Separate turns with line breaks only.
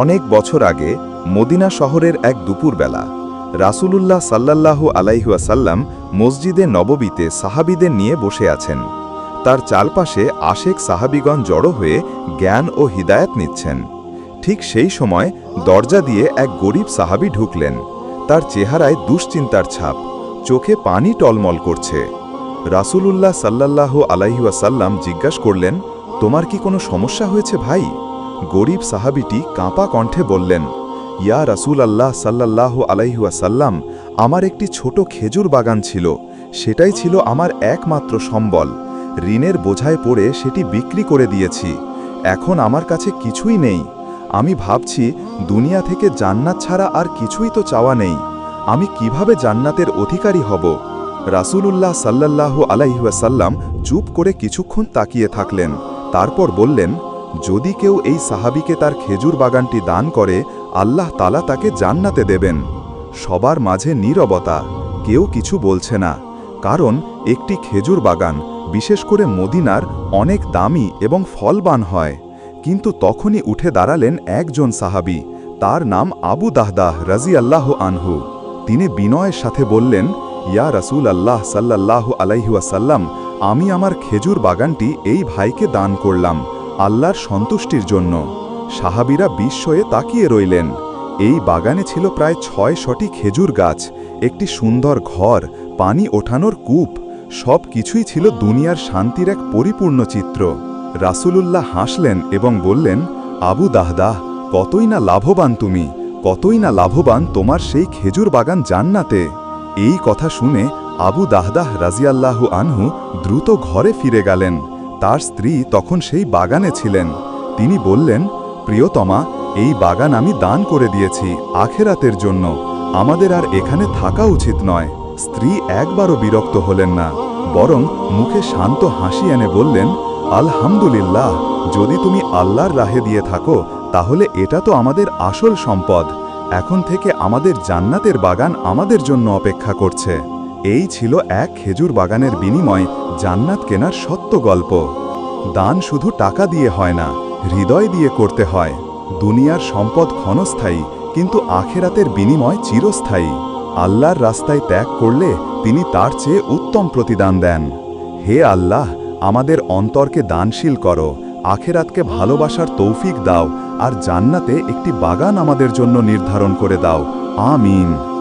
অনেক বছর আগে মদিনা শহরের এক দুপুরবেলা রাসূলুল্লাহ সাল্লাল্লাহু আলাইহুয়াসাল্লাম মসজিদে নববীতে সাহাবিদের নিয়ে বসে আছেন। তার চারপাশে আশেক সাহাবিগণ জড়ো হয়ে জ্ঞান ও হিদায়াত নিচ্ছেন। ঠিক সেই সময় দরজা দিয়ে এক গরিব সাহাবি ঢুকলেন। তার চেহারায় দুশ্চিন্তার ছাপ, চোখে পানি টলমল করছে। রাসূলুল্লাহ সাল্লাল্লাহু আলাইহুয়াসাল্লাম জিজ্ঞাসা করলেন, তোমার কি কোনো সমস্যা হয়েছে ভাই? গরিব সাহাবিটি কাঁপা কণ্ঠে বললেন, ইয়া রাসূল আল্লাহ সাল্লাল্লাহু আলাইহুয়াসাল্লাম আমার একটি ছোট খেজুর বাগান ছিল, সেটাই ছিল আমার একমাত্র সম্বল। ঋণের বোঝায় পড়ে সেটি বিক্রি করে দিয়েছি। এখন আমার কাছে কিছুই নেই। আমি ভাবছি, দুনিয়া থেকে জান্নাত ছাড়া আর কিছুই তো চাওয়া নেই। আমি কীভাবে জান্নাতের অধিকারী হব? রাসূলুল্লাহ সাল্লাল্লাহু আলাইহুয়াসাল্লাম চুপ করে কিছুক্ষণ তাকিয়ে থাকলেন। তারপর বললেন যদি কেউ এই সাহাবিকে তার খেজুর বাগানটি দান করে, আল্লাহ তালা তাকে জান্নাতে দেবেন। সবার মাঝে নীরবতা, কেউ কিছু বলছে না, কারণ একটি খেজুর বাগান, বিশেষ করে মদিনার, অনেক দামি এবং ফলবান হয়। কিন্তু তখনই উঠে দাঁড়ালেন একজন সাহাবি, তার নাম আবু দাহদাহ রাজি আল্লাহ আনহু। তিনি বিনয়ের সাথে বললেন, ইয়া রাসূল আল্লাহ সাল্লাল্লাহু আলাইহুয়াসাল্লাম আমি আমার খেজুর বাগানটি এই ভাইকে দান করলাম। আল্লাহর সন্তুষ্টির জন্য। সাহাবিরা বিস্ময়ে তাকিয়ে রইলেন। এই বাগানে ছিল প্রায় ছয় শটি খেজুর গাছ, একটি সুন্দর ঘর, পানি ওঠানোর কূপ সব কিছুই ছিল দুনিয়ার শান্তির এক পরিপূর্ণ চিত্র। রাসুলুল্লাহ হাসলেন এবং বললেন, আবু দাহদাহ, কতই না লাভবান তুমি, কতই না লাভবান তোমার সেই খেজুর বাগান জান্নাতে? এই কথা শুনে আবু দাহদাহ রাজিয়াল্লাহু আনহু দ্রুত ঘরে ফিরে গেলেন। তার স্ত্রী তখন সেই বাগানে ছিলেন। তিনি বললেন, প্রিয়তমা, এই বাগান আমি দান করে দিয়েছি আখেরাতের জন্য। আমাদের আর এখানে থাকা উচিত নয়। স্ত্রী একবারও বিরক্ত হলেন না, বরং মুখে শান্ত হাসি এনে বললেন, আলহামদুলিল্লাহ, যদি তুমি আল্লাহর রাহে দিয়ে থাকো, তাহলে এটা তো আমাদের আসল সম্পদ। এখন থেকে আমাদের জান্নাতের বাগান আমাদের জন্য অপেক্ষা করছে। এই ছিল এক খেজুর বাগানের বিনিময়, জান্নাত কেনার সত্য গল্প। দান শুধু টাকা দিয়ে হয় না, হৃদয় দিয়ে করতে হয়। দুনিয়ার সম্পদ ক্ষণস্থায়ী, কিন্তু আখেরাতের বিনিময় চিরস্থায়ী। আল্লাহর রাস্তায় ত্যাগ করলে তিনি তার চেয়ে উত্তম প্রতিদান দেন। হে আল্লাহ, আমাদের অন্তরকে দানশীল করো, আখেরাতকে ভালোবাসার তৌফিক দাও, আর জান্নাতে একটি বাগান আমাদের জন্য নির্ধারণ করে দাও। আমিন।